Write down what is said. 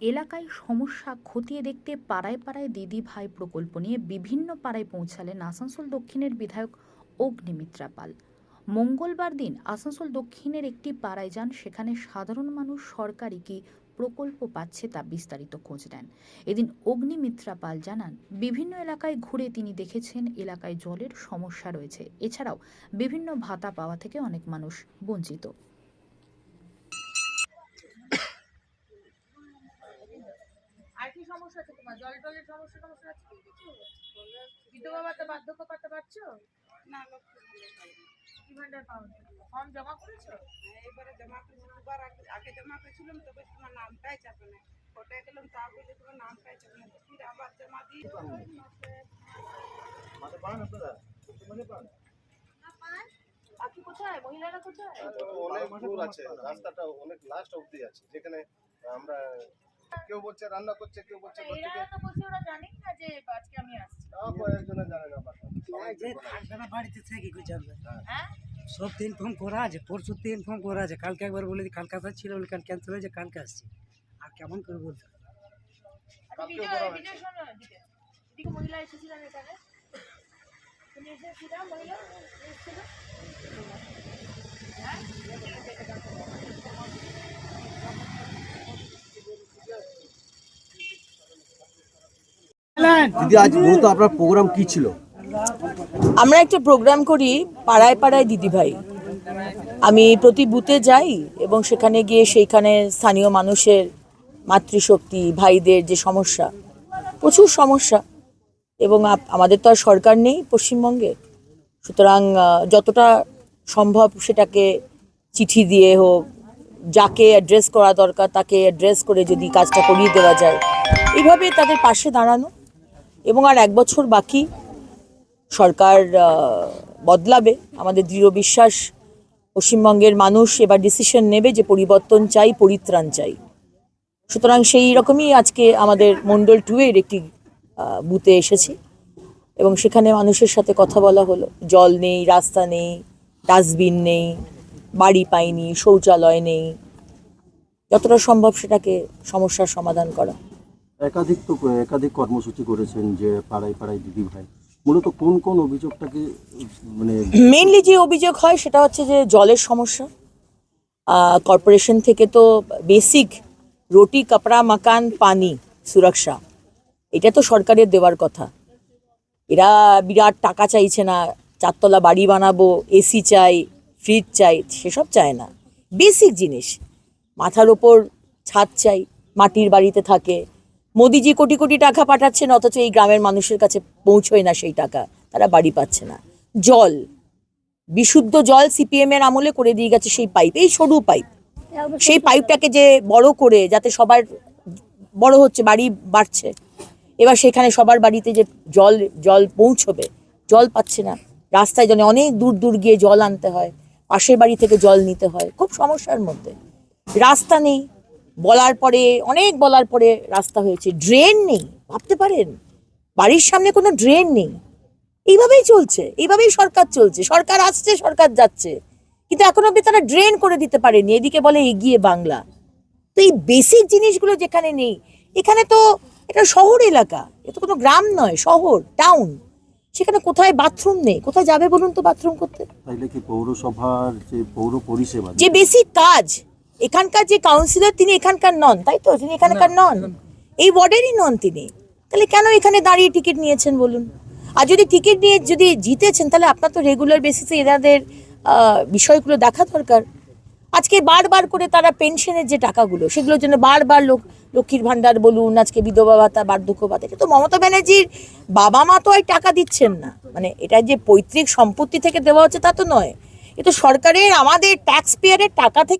এলাকায় সমস্যা খতিয়ে দেখতে পাড়ায় পাড়ায় দিদি ভাই প্রকল্প নিয়ে বিভিন্ন পাড়ায় পৌঁছালেন আসানসোল দক্ষিণের বিধায়ক অগ্নিমিত্রা পাল। মঙ্গলবার দিন আসানসোল দক্ষিণের একটি পাড়ায় যান, সেখানে সাধারণ মানুষ সরকারি কি প্রকল্প পাচ্ছে তা বিস্তারিত খোঁজ নেন। এদিন অগ্নিমিত্রা পাল জানান, বিভিন্ন এলাকায় ঘুরে তিনি দেখেছেন এলাকায় জলের সমস্যা রয়েছে। এছাড়াও বিভিন্ন ভাতা পাওয়া থেকে অনেক মানুষ বঞ্চিত। আর কি সমস্যা আছে তোমার? জল টলের সমস্যা টমস্যা আছে কি? কিছু? বিধবা ভাতা বার্ধক্য ভাতা পাচ্ছ না কি ভান্ডার পাও ফর্ম জমা করেছ? হ্যাঁ, এবারে জমা করেছি। দুবার আগে আগে জমা করেছিলাম তবে তোমার নামটাই চাপে না। কোটায় গেলাম তা বলে তোমার নামটাই চাপে না। তো ফির আবার জমা দিয়ে বাকি কোথায়? মহিলারা কোথায়? অনেক দূর আছে। রাস্তাটা অনেক লাস্ট অবধি আছে। যেখানে আমরা কেউ বলছে রান্না করছে কেউ বলছে তা এরা তো বলছে ওরা জানেই না যে আজকে আমি আসছি। একজনে জানে না বাসা সবাই যে থাকবে না বাড়িতে থেকে কি যাবে হ্যাঁ। সব দিন ফোন করা আছে পরশু দিন ফোন করা আছে। কালকে একবার বলে দিই কালকে আসা ছিল কাল ক্যান্সেল হয়েছে কালকে আসছি। আর কেমন করে বলতে? আচ্ছা মহিলা এসেছিলেন এখানে। তুমি এসেছিল মহিলা এসেছিল দিদি আজ মূলত আপনার প্রোগ্রাম কি ছিল? আমরা একটা প্রোগ্রাম করি পাড়ায় পাড়ায় দিদিভাই। আমি প্রতি বুথে যাই এবং সেখানে গিয়ে সেইখানে স্থানীয় মানুষের মাতৃশক্তি ভাইদের যে সমস্যা প্রচুর সমস্যা এবং আমাদের তো আর সরকার নেই পশ্চিমবঙ্গে। সুতরাং যতটা সম্ভব সেটাকে চিঠি দিয়ে হোক যাকে অ্যাড্রেস করা দরকার তাকে অ্যাড্রেস করে যদি কাজটা করিয়ে দেওয়া যায়। এইভাবে তাদের পাশে দাঁড়ানো। এবং আর এক বছর বাকি সরকার বদলাবে। আমাদের দৃঢ় বিশ্বাস, পশ্চিমবঙ্গের মানুষ এবার ডিসিশন নেবে যে পরিবর্তন চাই, পরিত্রাণ চাই। সুতরাং সেই রকমই আজকে আমাদের মন্ডল টু এর একটি বুথে এসেছি এবং সেখানে মানুষের সাথে কথা বলা হলো। জল নেই, রাস্তা নেই ডাস্টবিন নেই, বাড়ি পাইনি, শৌচালয় নেই। যতটা সম্ভব সেটাকে সমস্যার সমাধান করা। একাধিক তো একাধিক কর্মসূচি করেছেন যে পাড়ায় পাড়ায় দিদি ভাই। মূলত কোন কোন অভিযোগটাকে মানে মেইনলি যে অভিযোগ হয় সেটা হচ্ছে যে জলের সমস্যা। কর্পোরেশন থেকে তো বেসিক রুটি, কাপড়া, মাকান, পানি, সুরক্ষা। এটা তো সরকারের দেওয়ার কথা। এরা বিরাট টাকা চাইছে না। চারতলা বাড়ি বানাবো এসি চাই ফ্রিজ চাই, সেসব চায় না। বেসিক জিনিস। মাথার ওপর ছাদ চাই, মাটির বাড়িতে থাকে। মোদিজি কোটি কোটি টাকা পাঠাচ্ছেন, অথচ এই গ্রামের মানুষের কাছে পৌঁছয় না সেই টাকা, তারা বাড়ি পাচ্ছে না। জল, বিশুদ্ধ জল সিপিএম এর আমলে করে দিয়ে গেছে সেই পাইপ, এই সরু পাইপ। সেই পাইপটাকে যে বড় করে, যাতে সবার বড় হচ্ছে, বাড়ি বাড়ছে। এবার সেখানে সবার বাড়িতে যে জল জল পৌঁছবে, জল পাচ্ছে না। রাস্তায় জন্য অনেক দূর দূর গিয়ে জল আনতে হয়, পাশের বাড়ি থেকে জল নিতে হয়, খুব সমস্যার মধ্যে। রাস্তা নেই বলার পরে অনেক বলার পরে রাস্তা হয়েছে। ড্রেন নেই ভাবতে পারেন? বাড়ির সামনে কোনো ড্রেন নেই। এইভাবেই চলছে এইভাবেই সরকার চলছে। সরকার আসছে সরকার যাচ্ছে। কিন্তু এখন অব্দি তারা ড্রেন করে দিতে পারেনি। এদিকে বলে এগিয়ে বাংলা। তো এই বেসিক জিনিসগুলো যেখানে নেই এখানে তো এটা শহর এলাকা। এ তো কোনো গ্রাম নয় শহর টাউন। সেখানে কোথায় বাথরুম নেই? কোথায় যাবে বলুন তো বাথরুম করতে? তাইলে কি পৌরসভার যে পৌর পরিষেবা যে বেসিক কাজ এখানকার যে কাউন্সিলর তিনি এখানকার নন তাই তো? তিনি এখানকার নন। এই ওয়ার্ডেরই নন তিনি। তাহলে কেন এখানে দাঁড়িয়ে টিকিট নিয়েছেন বলুন? আর যদি টিকিট নিয়ে যদি জিতেছেন তাহলে আপনার তো রেগুলার বেসিসে এনাদের বিষয়গুলো দেখা দরকার। আজকে বারবার করে তারা পেনশনের যে টাকাগুলো সেগুলোর জন্য বারবার লোক লক্ষ্মীর ভাণ্ডার বলুন আজকে বিধবা ভাতা বার্ধক্য ভাতা এটা তো মমতা ব্যানার্জির বাবা মা তো আর টাকা দিচ্ছেন না। মানে এটা যে পৈতৃক সম্পত্তি থেকে দেওয়া হচ্ছে তা তো নয়। এ তো সরকারের আমাদের ট্যাক্স পেয়ারের টাকা থেকে